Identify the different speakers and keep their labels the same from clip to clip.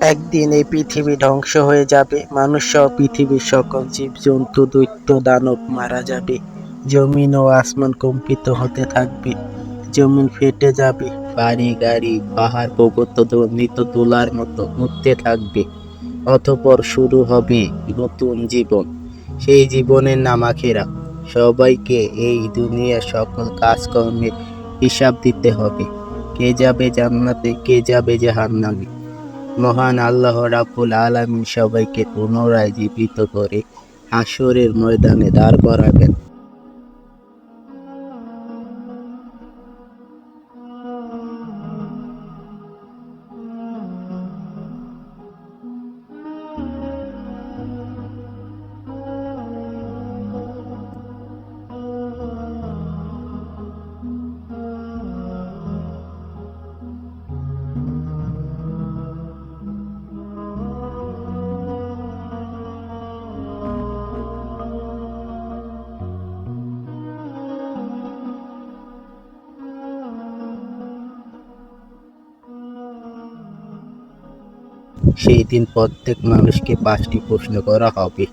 Speaker 1: একদিন এই পৃথিবী ধ্বংস হয়ে যাবে। মানুষ সহ পৃথিবীর সকল জীবজন্তু, দৈত্য, দানব মারা যাবে। জমিন ও আসমান কম্পিত হতে থাকবে। জমিন ফেটে যাবে। বাড়ি, গাড়ি, পাহাড় পর্বত নিত তোলার মতো উঠতে থাকবে। অতপর শুরু হবে নতুন জীবন। সেই জীবনের নাম আখেরা। সবাইকে এই দুনিয়ার সকল কাজকর্মের হিসাব দিতে হবে। কে যাবে জান্নাতে, কে যাবে জাহান্নামে? মহান আল্লাহ রাফুল আলমী সবাইকে পুনরায় জীবিত করে হাসরের ময়দানে দাঁড় করাবেন। সেই দিন প্রত্যেক মানুষকে পাঁচটি প্রশ্ন করা হবে।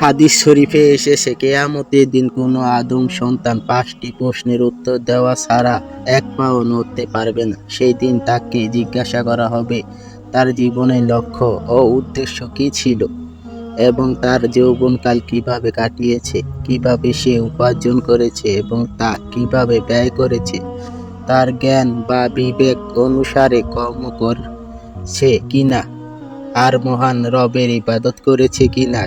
Speaker 1: হাদিস শরীফে এসেছে কেয়ামতের দিন কোনো আদম সন্তান পাঁচটি প্রশ্নের উত্তর দেওয়া ছাড়া এক পাও নড়তে পারবে না। সেই দিন তাকে জিজ্ঞাসা করা হবে, তার জীবনের লক্ষ্য ও উদ্দেশ্য কী ছিল এবং তার যৌবনকাল কীভাবে কাটিয়েছে, কীভাবে সে উপার্জন করেছে এবং তা কীভাবে ব্যয় করেছে, তার জ্ঞান বা বিবেক অনুসারে কর্ম করছে কিনা? আর মহান রবের ইবাদত করেছে কিনা?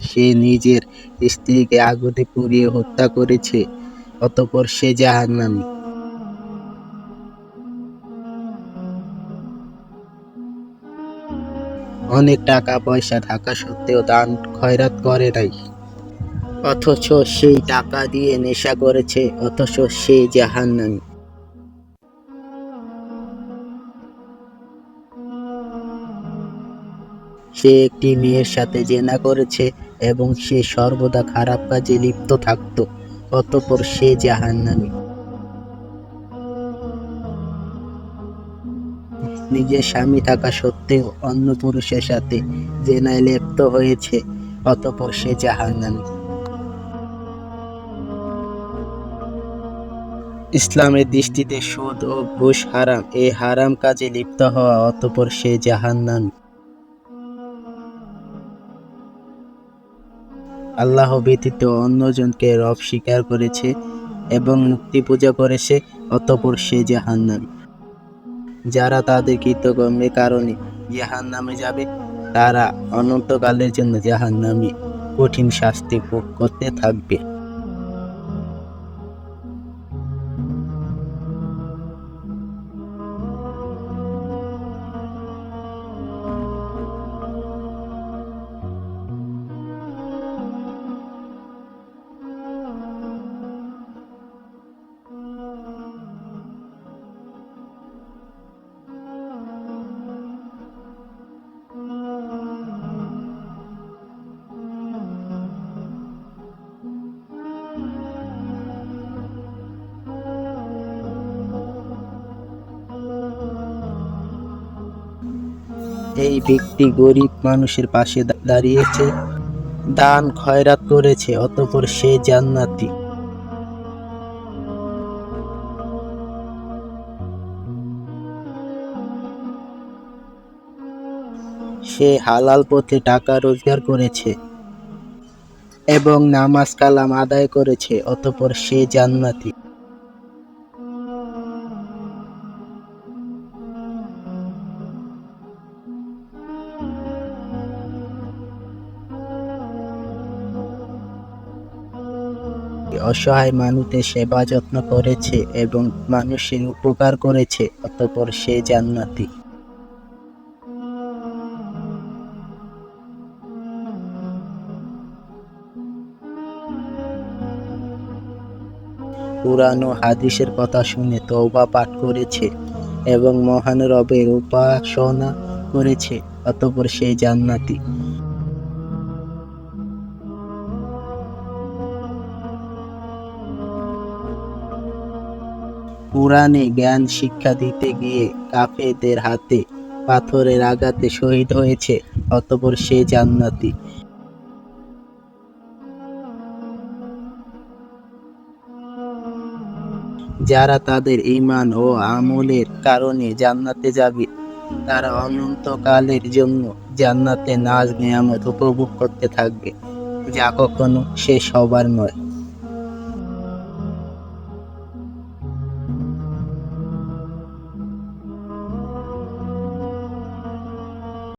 Speaker 1: সে নিজের স্ত্রীকে আগুনে পুড়িয়ে হত্যা করেছে, অতপর সে জাহান্নামী। অনেক টাকা পয়সা থাকা সত্ত্বেও দান খয়রাত করে নাই। অথচ সেই টাকা দিয়ে নেশা করেছে, অথচ সে জাহান্নামী। সে একটি মেয়ের সাথে জেনা করেছে এবং সে সর্বদা খারাপ কাজে লিপ্ত থাকত, অতপর সে জাহান্নামী। নিজের স্বামী থাকা সত্ত্বেও অন্য পুরুষের সাথে জেনায় লিপ্ত হয়েছে, অতপর সে জাহান্নামী। ইসলামের দৃষ্টিতে সুদ ও ঘুষ হারাম এই হারাম কাজে লিপ্ত হওয়া, অতপর সে জাহান্নামী। আল্লাহ ব্যতীত অন্যজনকে রব স্বীকার করেছে এবং মুক্তি পূজা করেছে, অতপর সে জাহান্নাম। যারা তাদের কৃতকর্মের কারণে জাহান নামে যাবে, তারা অনন্তকালের জন্য জাহান নামে কঠিন শাস্তি ভোগ করতে থাকবে। এই ব্যক্তি গরিব মানুষের পাশে দাঁড়িয়েছে, দান খয়রাত করেছে, অতপর সে জান্নাতি। সে হালাল পথে টাকা রোজগার করেছে এবং নামাজ কালাম আদায় করেছে, অতপর সে জান্নাতি। অসহায় মানুষের সেবা যত্ন করেছে এবং মানুষের উপকার করেছে, অতপর সে জান্নাতি। পুরানো হাদিসের কথা শুনে তওবা পাঠ করেছে এবং মহান রবের উপাসনা করেছে, অতপর সে জান্নাতি। কোরআনে জ্ঞান শিক্ষা দিতে গিয়ে কাফেদের হাতে পাথরের আঘাতে শহীদ হয়েছে, অতপর সে জান্নাতি। যারা তাদের ঈমান ও আমলের কারণে জান্নাতে যাবে, তারা অনন্তকালের জন্য জান্নাতে নাজ নেয়ামত উপভোগ করতে থাকবে, যা কখনো শেষ হবার নয়।